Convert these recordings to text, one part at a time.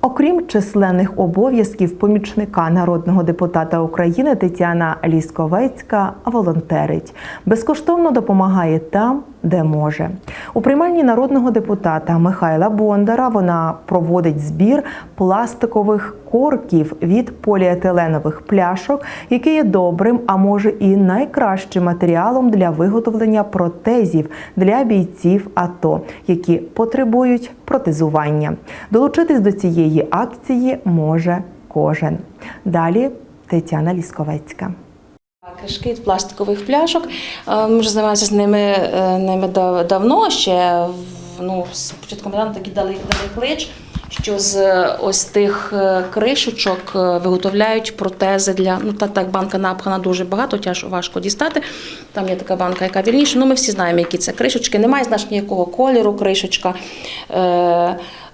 Окрім численних обов'язків помічника народного депутата України Тетяна Лісковецька волонтерить, безкоштовно допомагає там, де може. У приймальні народного депутата Михайла Бондара вона проводить збір пластикових корків від поліетиленових пляшок, які є добрим, а може і найкращим матеріалом для виготовлення протезів для бійців АТО, які потребують протезування. Долучитись до цієї акції може кожен. Далі Тетяна Лісковецька. Кришки від пластикових пляшок. Е, Ми вже займаємося з ними, е, ними дав- давно. Ще ну, з початком такі дали, дали клич, що з е, ось тих е, кришечок е, виготовляють протези для ну та так банка напхана дуже багато, тяжко важко дістати. Там є така банка, яка вільніша. Ну ми всі знаємо, які це кришечки. Немає значення якого кольору кришечка.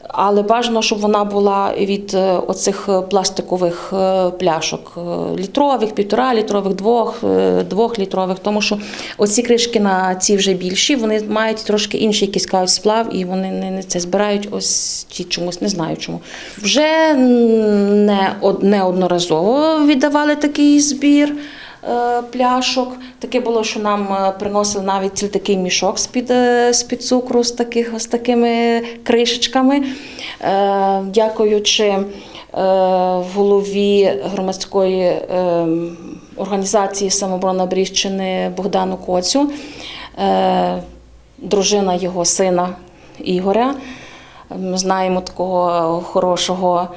Але бажано, щоб вона була від оцих пластикових пляшок літрових, півтора літрових, двох, е, двохлітрових, тому що оці кришки на ці вже більші, вони мають трошки інший якийсь сплав, і вони не, це збирають ось ті чомусь, не знаю чому. Вже не неодноразово віддавали такий збір е, пляшок. Таке було, що нам е, приносили навіть такий мішок з-під, е, з-під цукру з, таких, з такими кришечками. Дякуючи голові громадської організації самооборона Бріщини Богдану Коцю, дружина його сина Ігоря. Ми знаємо такого хорошого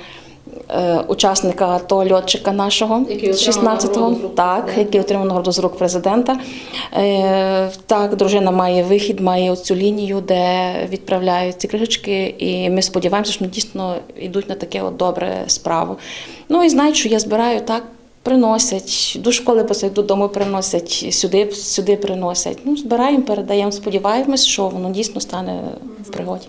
е, учасника того льотчика нашого Який 16-го, нагороду з рук так, який отримав нагороду з рук президента. Е, Так, дружина має вихід, має цю лінію, де відправляють ці кришечки, і ми сподіваємося, що вони дійсно йдуть на таке от добре справу. Ну і знають, що я збираю так. Приносять до школи посадять, додому приносять, сюди, сюди приносять. Ну, збираємо, передаємо, сподіваємось, що воно дійсно стане в пригоді.